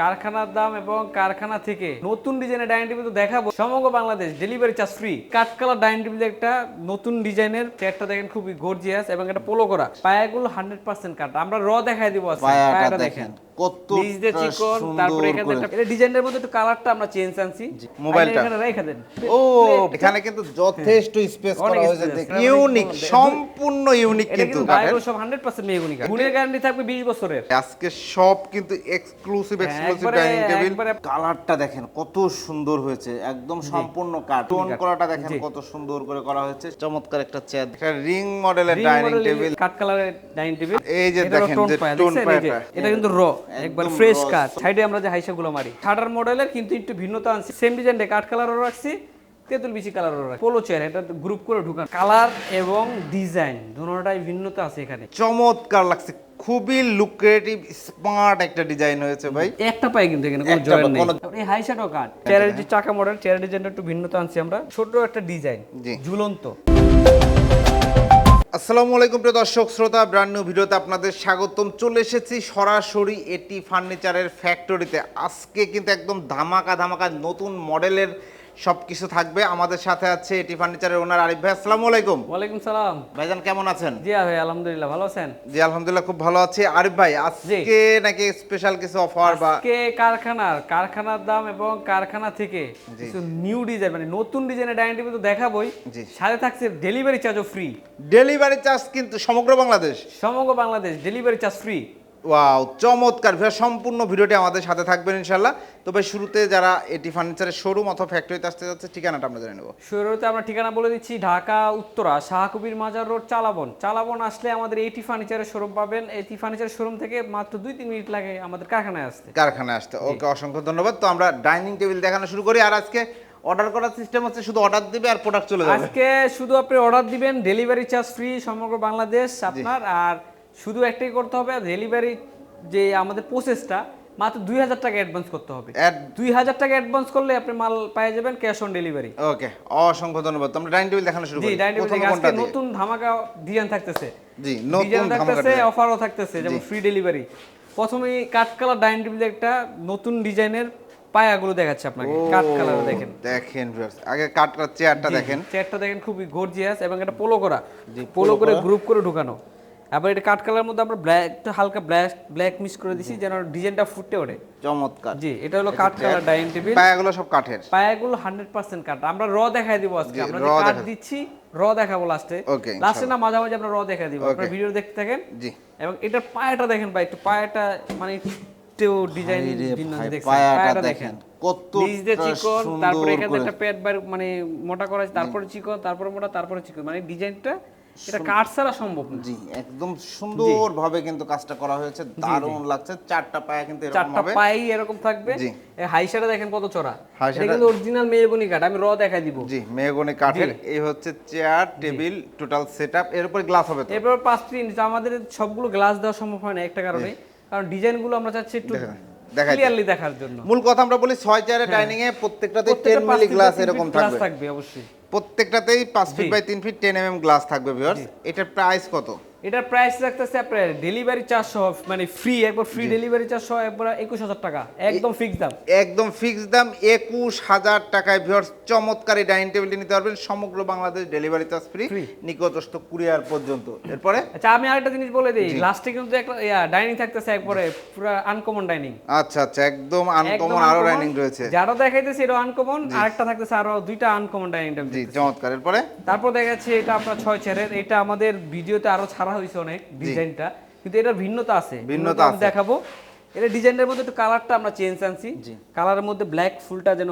কারখানার দাম এবং কারখানা থেকে নতুন ডিজাইনের ডাইনিং টেবিল তো দেখাবো। সমগ্র বাংলাদেশ ডেলিভারি চার্জ ফ্রি কাঠ কালার ডাইনিং টেবিল একটা নতুন ডিজাইনের চেয়ারটা দেখেন খুবই গর্জিয়াস এবং এটা পোলো করা। পায়াগুলো হান্ড্রেড পার্সেন্ট কাট আমরা র দেখাই দিব পায়াটা দেখেন। কত চিকন তারপরে এখানে এটা ডিজাইনের মধ্যে একটু কালারটা আমরা চেঞ্জ আনছি। মোবাইলটা। এখানে রেখে দেন। ও এখানে কিন্তু যথেষ্ট স্পেস করা হয়েছে। ইউনিক সম্পূর্ণ ইউনিক কিন্তু কিন্তু। সব হান্ড্রেড পার্সেন্ট মেগুনি গুণের গ্যারান্টি থাকবে বিশ বছরের। আজকে সব কিন্তু এক্সক্লুসিভ হ্যাঁ, এক্সক্লুসিভ ডাইনিং টেবিল কালারটা দেখেন কত সুন্দর হয়েছে। একদম সম্পূর্ণ কাঠ টোন করাটা দেখেন কত সুন্দর করে করা হয়েছে। চমৎকার একটা চেয়ার একটা রিং মডেলের ডাইনিং টেবিল কাঠ কালারের ডাইনিং টেবিল এই যে দেখেন যে পায়াটা। এটা কিন্তু র একবার ফ্রেশ কাঠ সাইডে আমরা যে হাইসা গুলো মারি শাটার মডেলের কিন্তু একটু ভিন্নতা আনছি। সেম ডিজাইনটা কাঠ কালারও রাখছি তেঁতুল বিচি কালারও রাখছি। পোলো চেয়ার এটা গ্রুপ করে ঢুকান। কালার এবং ডিজাইন দুটোটাই ভিন্নতা আছে এখানে। চমৎকার লাগছে খুবই লুক্রেটিভ স্মার্ট একটা ডিজাইন হয়েছে ভাই। একটা পাই কিন্তু এখানে কোনো জয়েন পায়, নেই। এই হাইসাটাও কাঠ চেয়ারের যে চাকা মডেল চেয়ারের ডিজাইনটা একটু ভিন্নতা আনছি আমরা। ছোট একটা ডিজাইন। ঝুলন্ত। আসসালামু আলাইকুম প্রিয় দর্শক, শ্রোতা ব্র্যান্ড নিউ ভিডিওতে আপনাদের স্বাগতম। চলে এসেছি সরাসরি এটি ফার্নিচারের ফ্যাক্টরিতে আজকে কিন্তু একদম ধামাকা ধামাকা নতুন মডেলের সব কিছু থাকবে। আমাদের সাথে আছে এটি ফার্নিচারের ওনার আরিফ ভাই। আসসালামু আলাইকুম। ওয়ালাইকুম সালাম। ভাইজান কেমন আছেন? জি ভাই আলহামদুলিল্লাহ ভালো আছেন? জি আলহামদুলিল্লাহ খুব ভালো আছি। আরিফ ভাই আজকে নাকি স্পেশাল কিছু অফার বা আজকে কারখানার কারখানার দাম এবং কারখানা থেকে কিছু নিউ ডিজাইন মানে নতুন ডিজাইনের ডাইনিং টেবিল তো দেখাবোই। সাথে থাকছে ডেলিভারি চার্জও ফ্রি ডেলিভারি চার্জ কিন্তু সমগ্র বাংলাদেশ। সমগ্র Bangladesh delivery charge free wow চমৎকার। ভাই সম্পূর্ণ ভিডিওটি আমাদের সাথে থাকবেন ইনশাল্লাহ তবে শুরুতে যারা এটি ফার্নিচারের শোরুম অথবা ফ্যাক্টরিতে আসতে যাচ্ছে ঠিকানাটা আমরা জেনে নেব। শুরুতে আমরা ঠিকানা বলে দিচ্ছি ঢাকা উত্তরা শাহকবির মাজার রোড চালাবন। চালাবন আসলে আমাদের এইটি ফার্নিচারের শোরুম পাবেন। এটি ফার্নিচারের শোরুম থেকে মাত্র দুই তিন মিনিট লাগে আমাদের কারখানায় আসতে। কারখানায় আসতে। ওকে অসংখ্য ধন্যবাদ। তো আমরা ডাইনিং টেবিল দেখানো শুরু করি। আর আজকে অর্ডার করার সিস্টেম হচ্ছে শুধু অর্ডার দিবে আর প্রোডাক্ট চলে যাবে। আজকে শুধু আপনি অর্ডার দিবেন ডেলিভারি চার্জ ফ্রি সমগ্র বাংলাদেশ আপনার। আর শুধু একটাই করতে হবে ডেলিভারি যে আমাদের প্রসেসটা মাত্র দুই হাজার টাকা অ্যাডভান্স করতে হবে। দুই হাজার টাকা অ্যাডভান্স করলে আপনি মাল পেয়ে যাবেন ক্যাশ অন ডেলিভারি ওকে অসংখ্য ধন্যবাদ। আমরা ডাইনিং টেবিল দেখানো শুরু করি। ডাইনিং থেকে আজকে নতুন ধামাকা ডিজাইন থাকতেছে। জি নতুন ধামাকা থাকতেছে অফারও থাকতেছে যেমন ফ্রি ডেলিভারি প্রথমে কাঠ কালার ডাইনিং টেবিল একটা নতুন ডিজাইনের পায়াগুলো দেখাচ্ছে আপনাকে। কাঠ কালার দেখেন। দেখেন আগে কাটটা চেয়ারটা দেখেন। চেয়ারটা দেখেন খুবই গর্জিয়াস এবং এটা পোলো করা। জি, পোলো করে গ্রুপ করে ঢুকানো। আবার এটা কাঠ কালার মধ্যে আমরা ব্ল্যাক হালকা ব্ল্যাক ব্ল্যাক মিক্স করে দিছি যেন ডিজাইনটা ফুটে ওঠে। চমৎকার। জি এটা হলো কাঠ কালার ডাইনিং টেবিল। পায়াগুলো সব কাঠের। পায়াগুলো হান্ড্রেড পার্সেন্ট কাঠ। আমরা র দেখাই দিব আজকে। আমরা যে কাঠ দিচ্ছি র দেখাবো লাস্টে লাস্টে না মাঝামাঝি আমরা র দেখাই দিব। আপনারা ভিডিও দেখতে থাকেন। জি। এবং এটার পায়াটা দেখেন ভাই একটু পায়াটা মানে একটু ডিজাইন ভিন্ন ভাই, দেখছেন। পায়াটা দেখেন। দেখেন। কত চিকন তারপরে এখানে একটা পেট বার মানে মোটা করা আছে তারপরে চিকন তারপরে মোটা তারপরে চিকন। মানে ডিজাইনটা এটা কাঠ ছাড়া সম্ভব না। জি একদম সুন্দর ভাবে কিন্তু কাজটা করা হয়েছে দারুণ লাগছে চারটা পায়া কিন্তু এরকম চারটা পাই এরকম থাকবে। জি। হাইসাটা দেখেন কত চড়া। এটা কিন্তু অরিজিনাল কাঠ আমি র দেখাই দিব। জি মেহগনি কাঠের এই হচ্ছে চেয়ার টেবিল টোটাল সেটআপ এর উপরে গ্লাস হবে তো? এরপর পাঁচ প্রিন্ট আমাদের সবগুলো গ্লাস দেওয়া সম্ভব হয় না একটা কারণে। কারণ ডিজাইনগুলো আমরা চাচ্ছি একটু ক্লিয়ারলি দেখার জন্য। মূল কথা আমরা বলি ছয় চেয়ারের ডাইনিং এ প্রত্যেকটাতে টেন প্রত্যেকটা পাঁচ মিলি গ্লাস এরকম থাকবে। থাকবে অবশ্যই। প্রত্যেকটাতেই পাঁচ ফিট বাই তিন feet ten M M glass থাকবে ভিউয়ার্স এটার প্রাইস কত? এটার প্রাইস রাখতেছে আপনার ডেলিভারি চার্জ সহ মানে ফ্রি একবার ফ্রি ডেলিভারি চার্জ সহ একবার একুশ হাজার টাকা। একদম ফিক্স দাম। একদম ফিক্সড দাম একুশ হাজার টাকায় ভিউয়ার্স চমৎকার এই ডাইনিং টেবিলটি নিতে পারবেন। সমগ্র বাংলাদেশ ডেলিভারি চার্জ ফ্রি নিকটস্থ কুরিয়ার পর্যন্ত। এরপরে? আচ্ছা আমি আরেকটা জিনিস বলে দিই। লাস্টে কিন্তু একটা ডাইনিং থাকতেছে একবারে পুরো আনকমন ডাইনিং আচ্ছা আচ্ছা একদম আনকমন আরও ডাইনিং রয়েছে। যারা দেখাইতেছে এটা আনকমন আরেকটা থাকতেছে আরও দুইটা আনকমন ডাইনিং টেবিল জি চমৎকার। এরপরে? তারপর দেখা যাচ্ছে এটা আপনার ছয় চেয়ারের এটা আমাদের ভিডিওতে আরও ছাড়া হয়েছে অনেক ডিজাইনটা কিন্তু এটার ভিন্নতা আছে। ভিন্নতা আছে। দেখাবো। এটা ডিজাইনের মধ্যে একটু কালারটা আমরা চেঞ্জ আনছি। কালারের মধ্যে ব্ল্যাক ফুলটা যেন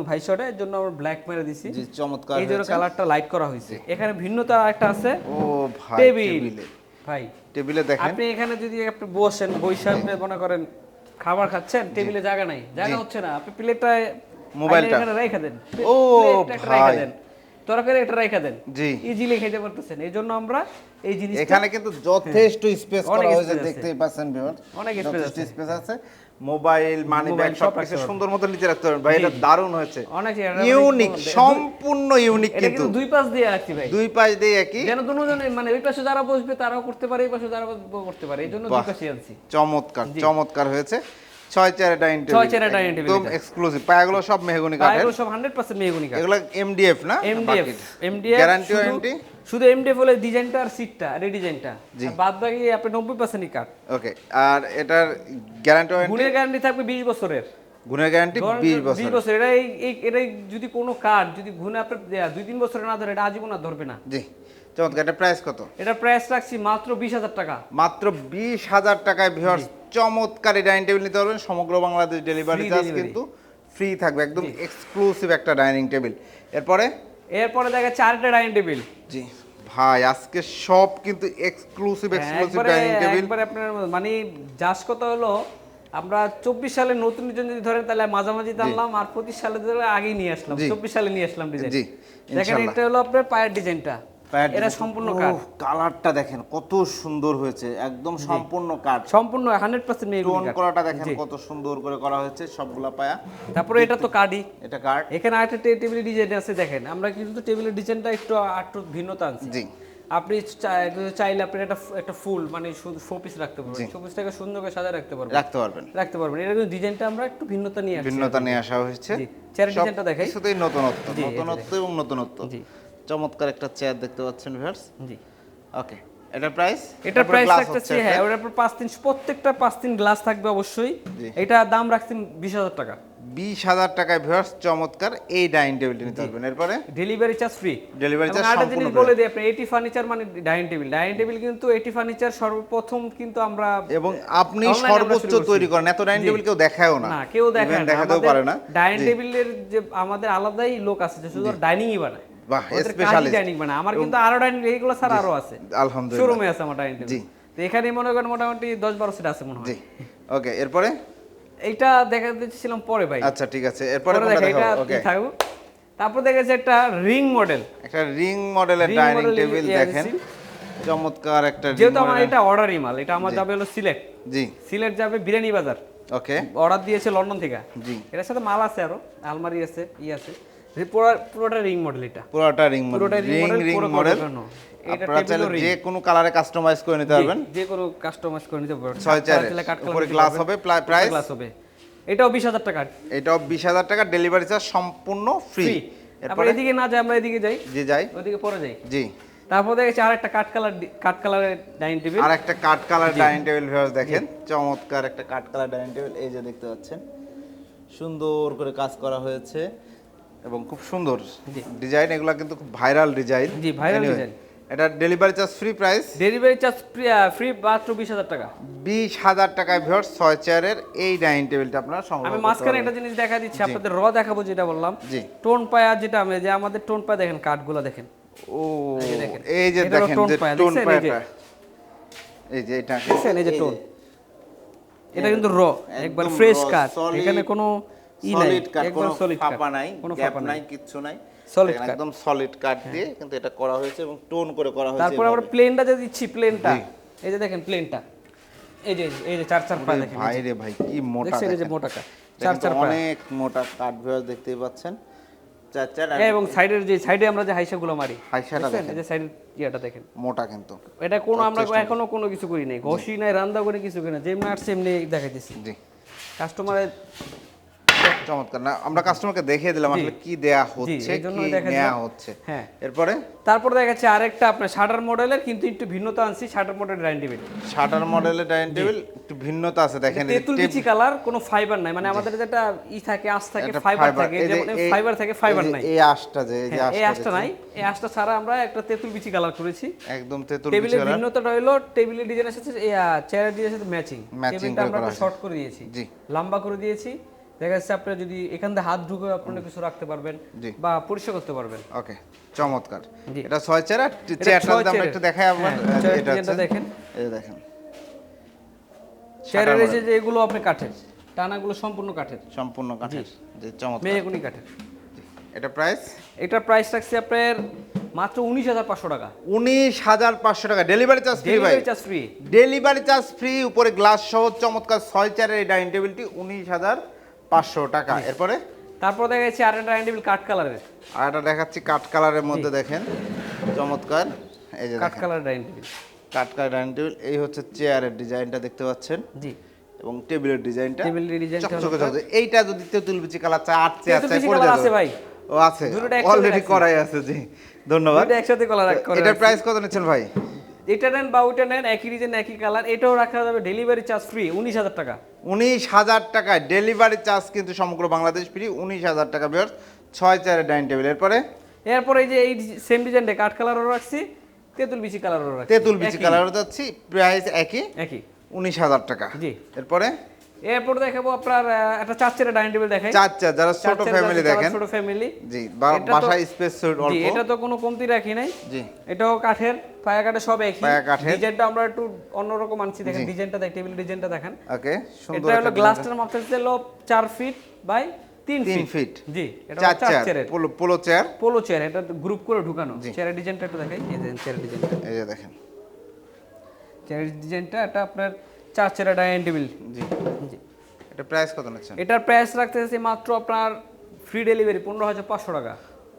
এর জন্য আমরা ব্ল্যাক মেরে দিছি। চমৎকার এই জন্য কালারটা লাইট করা হয়েছে। এখানে ভিন্নতা একটা আছে। ও ভাই টেবিল। ভাই টেবিলে দেখেন। আপনি এখানে যদি আপনি বসেন বসে আপনি মনে করেন খাবার খাচ্ছেন টেবিলে জায়গা নাই। জায়গা হচ্ছে না। আপনি প্লেটটা মোবাইলটা। এখানে রেখে দেন। ও ভাই। তরকারি রেখে দেন। জি। ইজিলি খেতে পারতেছেন। এই জন্য আমরা এই জিনিস এখানে কিন্তু যথেষ্ট স্পেস করা হয়েছে দেখতেই পাচ্ছেন অনেক স্পেস আছে। মোবাইল মানি ব্যাগ সুন্দর মতো নিচে রাখতে পারবেন। ভাই এটা দারুণ হয়েছে। অনেক ইউনিক সম্পূর্ণ ইউনিক কিন্তু কিন্তু। দুই পাশ দিয়ে রাখছি ভাই। দুই পাশ দিয়ে একই। যেন দুজনে মানে ওই পাশে যারা বসবে তারাও করতে পারে এই পাশে যারা করতে পারে। এই জন্য দুই পাশে আনছি চমৎকার চমৎকার হয়েছে। ছয় চারের ডাইনিং টেবিল ছয় একদম এক্সক্লুসিভ পায়াগুলো সব মেহগনি কাঠের। এগুলো সব হান্ড্রেড পার্সেন্ট মেহগুনি কাঠ। এগুলো এমডিএফ না? এমডিএফ এমডিএফ গ্যারান্টি ওয়ারেন্টি শুধু এমডিএফ হলে ডিজাইনটা আর সিটটা আর ডিজাইনটা। বাদ বাকি আপনি নব্বই পার্সেন্টই কাঠ। ওকে আর এটার গ্যারান্টি ওয়ারেন্টি গুণের গ্যারান্টি থাকবে বিশ বছরের। গুণের গ্যারান্টি ধরেন বিশ যে বছর বিশ বছর এটা এই এটা যদি কোনো কাঠ যদি আপনার দুই তিন বছরে না ধরে এটা আজীবন আর ধরবে না। জি চমৎকার। এটা প্রাইস কত? এটা প্রাইস রাখছি মাত্র বিশ হাজার টাকা। মাত্র বিশ হাজার টাকায় ভিউয়ার্স চমৎকার এই ডাইনিং টেবিল নিতে পারবেন। সমগ্র বাংলাদেশ ডেলিভারি চার্জ কিন্তু ফ্রি থাকবে। একদম এক্সক্লুসিভ একটা ডাইনিং টেবিল এরপরে? এরপরে দেখা চারটা ডাইনিং টেবিল জি। ভাই আজকে সব কিন্তু এক্সক্লুসিভ এক্সক্লুসিভ ডাইনিং টেবিল একবারে আপনার মানে জাস কথা হলো আমরা চব্বিশ সালে নতুন ডিজাইন যদি ধরেন তাহলে মাঝামাঝি আনলাম আর পঁচিশ সালে ধরে আগেই নিয়ে আসলাম। চব্বিশ সালে নিয়ে আসলাম ডিজাইন দেখেন এটা হলো আপনার পায়ের ডিজাইনটা এটা সম্পূর্ণ কাঠ। কালারটা দেখেন কত সুন্দর হয়েছে একদম সম্পূর্ণ কাঠ। সম্পূর্ণ টোন করাটা দেখেন কত সুন্দর করে করা হয়েছে সবগুলা পায়া। তারপরে এটা তো এটা এখানে আরেকটা টেবিলের ডিজাইন আছে দেখেন। আমরা কিন্তু টেবিলের ডিজাইনটা একটু একটু ভিন্নতা আনছি। জি। আপনি চাইলে আপনি একটা একটা ফুল মানে শোপিস রাখতে পারবেন। শোপিসটাকে সুন্দর করে সাজা রাখতে পারবেন। রাখতে পারবেন। রাখতে পারবেন। এটা কিন্তু ডিজাইনটা আমরা একটু ভিন্নতা নিয়ে আসছি। ভিন্নতা নিয়ে আসা হয়েছে। সব ডিজাইনটা দেখাই। কিছুতেই নতুনত্ব নতুনত্ব এবং নতুনত্ব। জি। চমৎকার একটা চেয়ার দেখতে পাচ্ছেন ভিউয়ার্স জি। ওকে এটা প্রাইস এটার প্রাইস রাখতেছি হ্যাঁ ওটার উপর পাঁচ তিন প্রত্যেকটা পাঁচ তিন গ্লাস থাকবে অবশ্যই। এটা দাম রাখছি বিশ হাজার টাকা। বিশ হাজার টাকায় ভিউয়ার্স চমৎকার। এই ডাইনিং টেবিলটি নিতে পারবেন। এরপরে? Delivery charge free delivery charge সম্পূর্ণ জিনিস বলে দিই আপনি এটি ফার্নিচার মানে ডাইনিং টেবিল ডাইনিং টেবিল কিন্তু এটি ফার্নিচার সর্বপ্রথম কিন্তু আমরা এবং আপনি সর্বোচ্চ তৈরি করেন। এত ডাইনিং টেবিল কেউ দেখায়ও না। না কেউ দেখে Even না। দেখাতেও পারে না। ডাইনিং টেবিলের যে আমাদের আলাদাই লোক আছে যে শুধু ডাইনিংই বানায়। বাহ, ওদের ডাইনিং বানায় আমার কিন্তু আরও ডাইনিং এইগুলো স্যার আরও আছে। আলহামদুলিল্লাহ। শোরুমে আছে আমার ডাইনিং জি। তো এখানে মনে করেন মোটামুটি দশ বারো সিট আছে মনে হয়। জি ওকে এরপরে? এইটা দেখা দিচ্ছিলাম পরে ভাই। আচ্ছা ঠিক আছে এরপরে দেখা এটা থাকব? তারপর দেখেছে একটা রিং মডেল। একটা রিং মডেলের ডাইনিং টেবিল দেখেন। চমৎকার একটা যেহেতু আমার এটা অর্ডারই মাল এটা আমার যাবে হলো সিলেট। জি। সিলেট যাবে বিরিয়ানি বাজার। ওকে অর্ডার দিয়েছে লন্ডন থেকে। জি। এটার সাথে মাল আছে আরও আলমারি আছে ই আছে। পুরোটা রিং মডেল এটা। পুরোটা ring model ring ring model আপনারা চাইলে। যে কোনো কালারে কাস্টমাইজ করে নিতে পারবেন। যে- কোনো কাস্টমাইজ করে নিতে পারবেন। ছয় চারে। কাট উপরে গ্লাস হবে প্রাইস গ্লাস হবে। এটাও বিশ হাজার টাকা। এটাও বিশ হাজার টাকা ডেলিভারি চার্জ সম্পূর্ণ ফ্রি এরপরে এদিকে না যাই আমরা এদিকে যাই। যে যাই। ওইদিকে পরে যাই। জি। তারপর দেখেছি আর একটা কাঠ কালার কাঠ কালারের ডাইনিং টেবিল আর একটা কাঠ কালার ডাইনিং টেবিল ভিউয়ার্স দেখেন। চমৎকার একটা কাঠ কালার ডাইনিং টেবিল এই যে দেখতে পাচ্ছেন। সুন্দর করে কাজ করা হয়েছে। এবং খুব সুন্দর ডিজাইন এগুলো কিন্তু খুব ভাইরাল ডিজাইন জি, viral design। এটা delivery charge free price delivery charge free free মাত্র বিশ হাজার টাকা। বিশ হাজার টাকায় ভিউয়ার্স ছয় চেয়ারের এই ডাইনিং টেবিলটা আপনারা সংগ্রহ আমি মাঝখানে একটা জিনিস দেখা দিচ্ছি আপনাদের র দেখাবো যেটা বললাম। জি। টোন পায়া যেটা আমি যে আমাদের টোন পায়া দেখেন কাঠগুলো দেখেন। ও এই যে দেখেন। এই যে দেখেন পায়া, টোন এই যে। পায়াটা এই যে এটা। দেখছেন? এই যে টোন। এটা কিন্তু র একবার ফ্রেশ কাঠ। এখানে কোনো কোনো সলিড ফাঁপা নাই গ্যাপ নাই। নাই কিচ্ছু নাই। দেখেন, একদম সলিড কাঠ দিয়ে কিন্তু এটা করা হয়েছে এবং টোন করে করা হয়েছে তারপর আমরা এভাবে। প্লেনটা যে দিচ্ছি প্লেনটা এই যে দেখেন প্লেনটা এই যে এই যে চার চার পা ওরে দেখেন ভাই রে ভাই কি মোটা দেখছেন এই যে মোটা চার চার পা। অনেক মোটা কাঠ ভিউয়ার দেখতেই পাচ্ছেন। চার চার এবং সাইডের যে সাইডে আমরা যে হাইসাগুলো মারি হাইসাটা দেখছেন? দেখেন। এই যে ইয়েটা দেখেন। মোটা কিন্তু। এটা কোনো আমরা এখনও কোনো কিছু করি নাই ঘষি নাই রান্না করে কিছু করি না যেমনি আসছে এমনি দেখাই দিচ্ছি। জি। কাস্টমারের চমৎকার। না আমরা কাস্টমারকে দেখিয়ে দিলাম আসলে কি দেয়া হচ্ছে কি নেওয়া হচ্ছে। হ্যাঁ। এরপরে? তারপর দেখা যাচ্ছে আরেকটা আপনার শাটার মডেলের কিন্তু একটু ভিন্নতা আনছি শাটার মডেলের ডাইনিং টেবিল শাটার মডেলের ডাইনিং টেবিল একটু ভিন্নতা আছে দেখেন তেঁতুল বিচি কালার কোনো ফাইবার নাই। মানে আমাদের যেটা ই থাকে আঁশ থাকে ফাইবার থাকে যেমন ফাইবার থাকে ফাইবার নাই। এই আঁশটা যে এই হ্যাঁ, আঁশটা নাই। এই আঁশটা ছাড়া আমরা একটা তেঁতুল বিচি কালার করেছি। একদম তেঁতুল টেবিলের বিছানা ভিন্নতাটা হলো টেবিলের ডিজাইনের সাথে এই চেয়ারের ডিজাইনের সাথে ম্যাচিং টেবিলটা আমরা শর্ট করে দিয়েছি। জি। লম্বা করে দিয়েছি। দেখা যাচ্ছে আপনি যদি এখান থেকে হাত ঢুকে আপনারা কিছু রাখতে পারবেন বা পরিষ্কার করতে পারবেন। ওকে চমৎকার। এটা ছয় চেয়ার চেয়ারটা আমরা একটু দেখাই হ্যাঁ, এটা দেখেন। এই দেখেন। চেয়ারের এই যে এগুলো আপনি কাঠের টানাগুলো সম্পূর্ণ কাঠের। সম্পূর্ণ কাঠের যে চমৎকার। মেয়েগুনি কাঠের। এটা প্রাইস এটার প্রাইস রাখছি আপনার মাত্র উনিশ হাজার পাঁচশো টাকা। উনিশ হাজার পাঁচশো টাকা। ডেলিভারি চার্জ ফ্রি ভাই। Delivery charge free delivery charge free উপরে গ্লাস সহ চমৎকার ছয় চেয়ারের এই ডাইনিং টেবিলটি উনিশ হাজার পাঁচশো টাকা। এরপরে? তারপর দেখা যাচ্ছে আর একটা টেবিল কাঠ কালারের। আর এটা দেখাচ্ছি কাঠ কালারের মধ্যে দেখেন। চমৎকার। এই যে দেখেন। Colour dining table. কাঠ কালার ডাইনিং টেবিল। এই হচ্ছে চেয়ারের ডিজাইনটা দেখতে পাচ্ছেন। জি। এবং টেবিলের ডিজাইনটা টেবিলের ডিজাইনটা চকচকে চকচকে। এইটা যদি তেঁতুল বিচি কালার চা আট চেয়ার চাই পড়ে যাবে। আছে ভাই। ও আছে। অলরেডি করাই আছে জি। ধন্যবাদ। একসাথে কলার এটার প্রাইস কত নিচ্ছেন ভাই? এটা নেন বা ওইটা নেন একই ডিজাইন একই কালার এটাও রাখা যাবে ডেলিভারি চার্জ ফ্রি উনিশ হাজার টাকা। উনিশ হাজার টাকায় ডেলিভারি চার্জ কিন্তু সমগ্র বাংলাদেশ ফ্রি উনিশ হাজার টাকা বিয়ার্স ছয় চারের ডাইনিং টেবিল এরপরে? এরপরে এই যে এই সেম ডিজাইনটা কাঠ কালারও রাখছি তেঁতুল বিচি কালারও রাখছি তেঁতুল বিচি কালারও কালার যাচ্ছি প্রাইস একই একই। উনিশ হাজার টাকা। জি। এরপরে? এরপর দেখাবো আপনার একটা চার চেয়ারের ডাইনিং টেবিল দেখাই। চার চার যারা ছোট ফ্যামিলি দেখেন। ছোট ফ্যামিলি জি বা- এটা তো- বাসায় স্পেস জি অল্প। এটা তো কোনো কমতি রাখি নাই। জি। এটাও কাঠের পায়া কাঠের সব একই। পায়া কাঠের। ডিজাইনটা আমরা একটু অন্যরকম আনছি দেখেন ডিজাইনটা দেখ টেবিল ডিজাইনটা দেখেন। ওকে সুন্দর এটা হলো গ্লাসটার মাপটা হলো চার ফিট বাই তিন তিন ফিট ফিট জি এটা চার chair polo polo chair polo chair এটা গ্রুপ করে ঢুকানো। চেয়ারের ডিজাইনটা একটু দেখাই। এই দেখেন চেয়ারের ডিজাইনটা। এই যে দেখেন। চেয়ারের ডিজাইনটা এটা আপনার চার চেয়ারের ডাইনিং টেবিল। জি। জি। এটা প্রাইস কত নিচ্ছেন? এটার প্রাইস রাখতেছি মাত্র আপনার ফ্রি ডেলিভারি পনেরো হাজার পাঁচশো টাকা।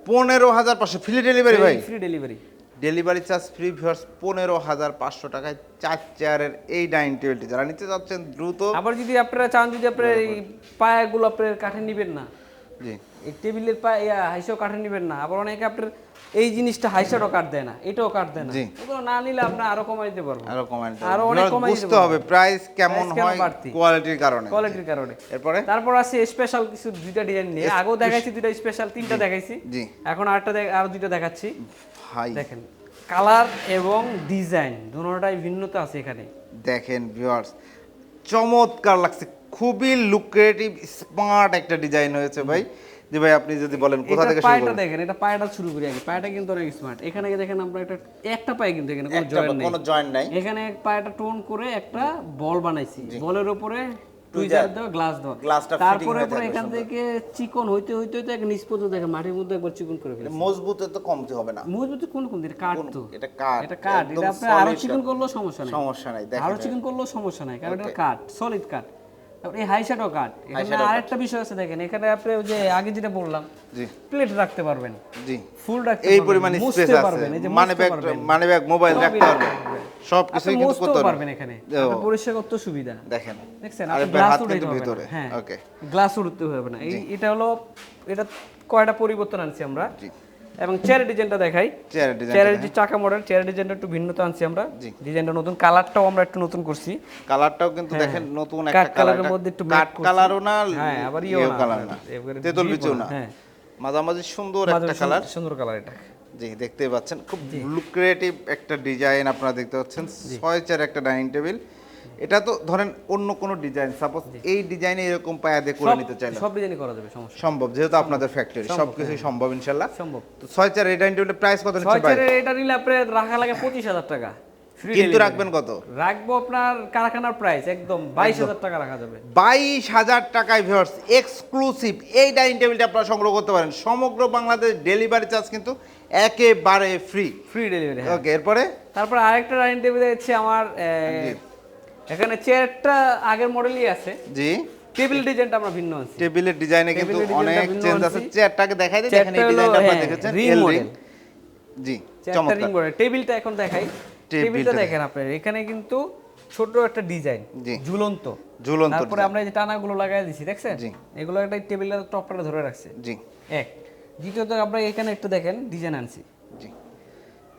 পনেরো হাজার পাঁচশো। ফ্রি ডেলিভারি ভাই? Free delivery delivery charge free viewers পনেরো হাজার পাঁচশো টাকায় চার চেয়ারের এই ডাইনিং টেবিলটি। যারা নিতে চাচ্ছেন দ্রুত আবার যদি আপনারা চান যদি আপনার এই পায়াগুলো আপনার কাঠে নিবেন না। জি। টেবিলের পায়ে হাইসাও কাঠে নিবেন না। আবার অনেকে আপনার এই জিনিসটা হাইসাটাও কাট দেয় না এটাও কাট দেয় না। জি। ওগুলো না নিলে আপনি আরও কমাই দিতে পারবেন আরও কমাই আরও অনেক কমাই দিতে হবে প্রাইস কেমন হয় কোয়ালিটির কারণে। কোয়ালিটির কারণে। এরপরে? তারপর আছে স্পেশাল কিছু দুইটা ডিজাইন নিয়ে। আগেও দেখাইছি দুইটা স্পেশাল তিনটা দেখাইছি। জি। এখন আরেকটা দেখ- আরও দুইটা দেখাচ্ছি। ভাই। দেখেন কালার এবং ডিজাইন দুটোটাই ভিন্নতা আছে এখানে। দেখেন ভিউয়ার্স চমৎকার লাগছে। খুবই লুক্রেটিভ স্মার্ট একটা ডিজাইন হয়েছে ভাই। জি ভাই আপনি যদি বলেন কোথা থেকে শুরু পায়টা করবেন? দেখেন এটা পায়টা শুরু করি আগে। পায়টা কিন্তু অনেক স্মার্ট এখানে দেখেন আমরা একটা একটা পায়ে কিন্তু এখানে কোনো জয়েন্ট নেই। কোনো জয়েন্ট নাই। এখানে পায়টা টোন করে একটা বল বানাইছি। বলের উপরে টুইজার দেওয়া গ্লাস দেওয়া। গ্লাসটা তারপরে পরে এখান থেকে চিকন হইতে হইতে হইতে এক নিচ পর্যন্ত দেখেন মাটির মধ্যে একবার চিকন করে ফেলেছে। মজবুত তো কমতে হবে না। মজবুত কোন এটা তো। এটা এটা এটা আপনি আরও চিকন। করলেও সমস্যা নেই। সমস্যা নাই দেখেন আরও চিকন করলেও সমস্যা নাই কারণ এটা কাঠ সলিড কাঠ। এই হাইশাটাও কাঠ এখানে আরেকটা বিষয় আছে দেখেন এখানে আপনি যে আগে যেটা বললাম জি। প্লেট রাখতে পারবেন। জি। ফুল রাখতে এই পরিমাণ স্পেস আছে। মানে ব্যাগ মানে ব্যাগ মোবাইল রাখতে পারবেন। সব আপনি কিছুই কিন্তু করতে পারবেন এখানে। আপনার পরিষ্কার করতে সুবিধা। দেখেন। দেখছেন আপনি গ্লাস হবে ভিতরে। হ্যাঁ ওকে গ্লাস উঠতে হবে না। এই এটা হলো এটা কয়টা পরিবর্তন আনছি আমরা? জি। এবং চেয়ারের ডিজাইনটা দেখাই। চেয়ার চেয়ারের যে চাকা মডেল চেয়ারের ডিজাইনটা একটু ভিন্নতা আনছি আমরা। ডিজাইনটা নতুন কালারটাও আমরা একটু নতুন করছি। কালারটাও কিন্তু দেখেন নতুন একটা কালারের কালার মধ্যে একটু করছি। কালারও না হ্যাঁ, আবার ইয়েও ইয়েও কালার না। তেতুল deep বিচু না, হ্যাঁ। মাঝামাঝি সুন্দর একটা কালার সুন্দর কালার এটা। জি দেখতেই পাচ্ছেন। খুব লুক্রেটিভ একটা ডিজাইন আপনারা দেখতে পাচ্ছেন। ছয় চার একটা ডাইনিং টেবিল এটা তো ধরেন অন্য কোনো ডিজাইন সাপোজ এই ডিজাইনে এরকম পায়া দিয়ে করে নিতে চাইলে। সব ডিজাইনই করা যাবে সমস্যা সম্ভব যেহেতু আপনাদের ফ্যাক্টরি সবকিছুই সম্ভব ইনশাল্লাহ। সম্ভব। তো ছয় চার এই ডাইনিং প্রাইস কত নিচ্ছেন ভাই? চেয়ারের এটা নিলে আপনার রাখা লাগে পঁচিশ হাজার টাকা। কিন্তু রাখবেন কত? রাখব আপনার কারখানার প্রাইস একদম বাইশ হাজার টাকা রাখা যাবে। বাইশ হাজার টাকায় ভিউয়ার্স এক্সক্লুসিভ এই ডাইনিং টেবিলটা আপনারা সংগ্রহ করতে পারেন। সমগ্র বাংলাদেশ ডেলিভারি চার্জ কিন্তু একেবারে ফ্রি ফ্রি ডেলিভারি ওকে এরপরে? তারপর আরেকটা ডাইনিং টেবিল হচ্ছে আমার এখানে চেয়ারটা আগের মডেলই আছে। জি। টেবিল ডিজাইনটা আমরা ভিন্ন আনছি। টেবিলের ডিজাইনে কিন্তু অনেক চেঞ্জ আছে। চেয়ারটাকে দেখাই দিই দেখেন এই ডিজাইনটা আপনারা হ্যাঁ, দেখেছেন রিং জি চেয়ারটা চমৎকার। রিং করে টেবিলটা এখন দেখাই। টেবিলটা দেখেন আপনার। এখানে কিন্তু ছোট একটা ডিজাইন। ঝুলন্ত। ঝুলন্ত তারপরে আমরা এই যে টানাগুলো লাগাই দিছি দেখছেন? জি। এগুলো একটা টেবিলের টপটা ধরে রাখছে। জি। এক। দ্বিতীয়ত আমরা এখানে একটু দেখেন ডিজাইন আনছি। জি।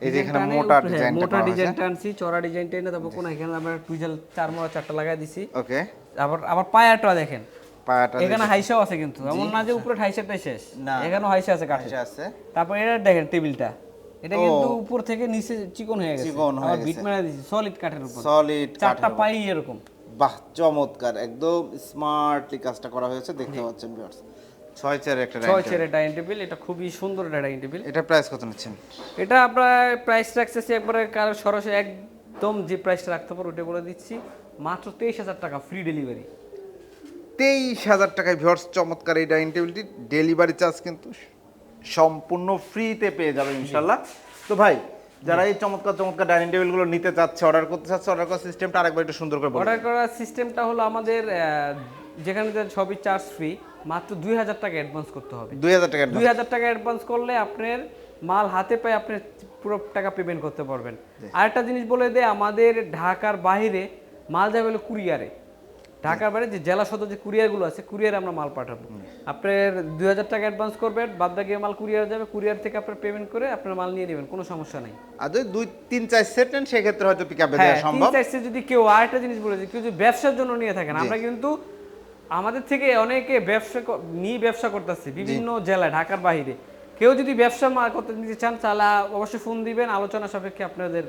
এই যে এখানে মোটা উপরে, হ্যাঁ, মোটা ডিজাইনটা আনছি চড়া ডিজাইনটা এনে তারপর কোন এখানে আমরা টুইজাল চার মোড়া চারটা লাগাই দিছি। ওকে। আবার আবার পায়াটা দেখেন। পায়াটা এখানে হাইসাও আছে কিন্তু এমন না যে উপরে হাইসাটাই শেষ। না। এখানেও হাইসা আছে কাঠে আছে। তারপর এটা দেখেন টেবিলটা। এটা কিন্তু উপর থেকে নিচে চিকন হয়ে গেছে। চিকন হয়ে আবার বিট মেরা দিছি সলিড কাঠের উপর। সলিড চারটা পাই এরকম। বাহ চমৎকার। একদম স্মার্টলি কাজটা করা হয়েছে দেখতে পাচ্ছেন ভিউয়ার্স ছয় একটা ছয় ডাইনিং চেয়ারের ডাইনিং টেবিল এটা খুবই সুন্দর একটা ডাইনিং টেবিল। এটা প্রাইস কত নিচ্ছেন? এটা আমরা প্রাইস রাখতেছি একবারে কারও সরাসরি একদম যে প্রাইসটা রাখতে পারো ওটা বলে দিচ্ছি মাত্র তেইশ হাজার টাকা ফ্রি ডেলিভারি তেইশ হাজার টাকায় চমৎকার এই ডাইনিং টেবিলটি। ডেলিভারি চার্জ কিন্তু সম্পূর্ণ ফ্রিতে পেয়ে যাবে ইনশাল্লাহ তো ভাই যারা এই চমৎকার চমৎকার ডাইনিং টেবিলগুলো নিতে চাচ্ছে অর্ডার করতে চাচ্ছে অর্ডার করার সিস্টেমটা আরেকবার একটু সুন্দর করে অর্ডার করার সিস্টেমটা হলো আমাদের যেখানে যে সবই চার্জ ফ্রি মাত্র দুই হাজার টাকা অ্যাডভান্স করতে হবে। দুই হাজার টাকা দুই হাজার টাকা অ্যাডভান্স করলে আপনার মাল হাতে পায়ে আপনি পুরো টাকা পেমেন্ট করতে পারবেন। আরেকটা জিনিস বলে দে আমাদের ঢাকার বাইরে মাল যাবে হলো কুরিয়ারে। ঢাকার বাইরে যে জেলা সদর যে কুরিয়ারগুলো আছে কুরিয়ারে আমরা মাল পাঠাবো। আপনার দুই হাজার টাকা অ্যাডভান্স করবেন বাদ বাকি মাল কুরিয়ার যাবে কুরিয়ার থেকে আপনার পেমেন্ট করে আপনার মাল নিয়ে নেবেন কোনো সমস্যা নেই। আর যদি দুই তিন চার সেট নেন সেক্ষেত্রে হয়তো পিক আপে হ্যাঁ দেওয়া তিন সম্ভব। চারটে যদি কেউ আরেকটা জিনিস বলেছে কেউ যদি ব্যবসার জন্য নিয়ে থাকেন আমরা কিন্তু আমাদের থেকে অনেকে ব্যবসা নিয়ে ব্যবসা করতেছে বিভিন্ন জেলায় ঢাকার বাইরে। কেউ যদি ব্যবসা করতে নিতে চান তাহলে অবশ্যই ফোন দিবেন আলোচনা সাপেক্ষে আপনাদের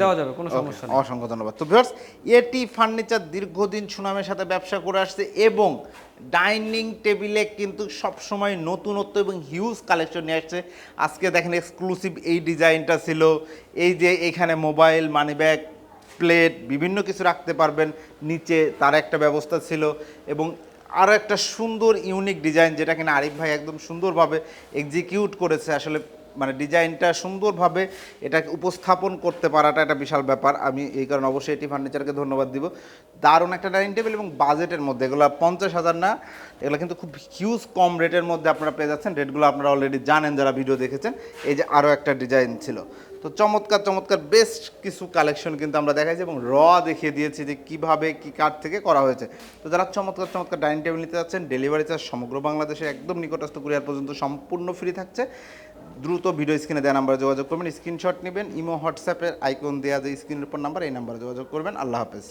দেওয়া যাবে কোনো সমস্যা নেই। অসংখ্য ধন্যবাদ। তো ভিউয়ার্স এটি ফার্নিচার দীর্ঘদিন সুনামের সাথে ব্যবসা করে আসছে এবং ডাইনিং টেবিলে কিন্তু সবসময় নতুনত্ব এবং হিউজ কালেকশন নিয়ে আসছে। আজকে দেখেন এক্সক্লুসিভ এই ডিজাইনটা ছিল। এই যে এখানে মোবাইল মানি ব্যাগ প্লেট, বিভিন্ন কিছু রাখতে পারবেন। নিচে তার একটা ব্যবস্থা ছিল এবং আরও একটা সুন্দর ইউনিক ডিজাইন যেটা কিনা আরিফ ভাই একদম সুন্দরভাবে এক্সিকিউট করেছে। আসলে মানে ডিজাইনটা সুন্দরভাবে এটাকে উপস্থাপন করতে পারাটা একটা বিশাল ব্যাপার। আমি এই কারণে অবশ্যই এটি ফার্নিচারকে ধন্যবাদ দিব। দারুণ একটা ডাইনিং টেবিল এবং বাজেটের মধ্যে, এগুলো পঞ্চাশ হাজার না, এগুলো কিন্তু খুব হিউজ কম রেটের মধ্যে আপনারা পেয়ে যাচ্ছেন। রেটগুলো আপনারা অলরেডি জানেন, যারা ভিডিও দেখেছেন। এই যে আরও একটা ডিজাইন ছিল। তো চমৎকার চমৎকার বেস্ট কিছু কালেকশন কিন্তু আমরা দেখাইছি এবং র দেখিয়ে দিয়েছি যে কীভাবে, কি কাঠ থেকে করা হয়েছে। তো যারা চমৎকার চমৎকার ডাইনিং টেবিল নিতে যাচ্ছেন ডেলিভারি চার্জ সমগ্র বাংলাদেশে একদম নিকটস্থ কুরিয়ার পর্যন্ত সম্পূর্ণ ফ্রি থাকছে। দ্রুত ভিডিও স্ক্রিনে দেওয়া নাম্বারে যোগাযোগ করবেন স্ক্রিনশট নেবেন, ইমো, হোয়াটসঅ্যাপের আইকন দেওয়া যে স্ক্রিনের উপর নাম্বার এই নাম্বারে যোগাযোগ করবেন। আল্লাহ হাফেজ।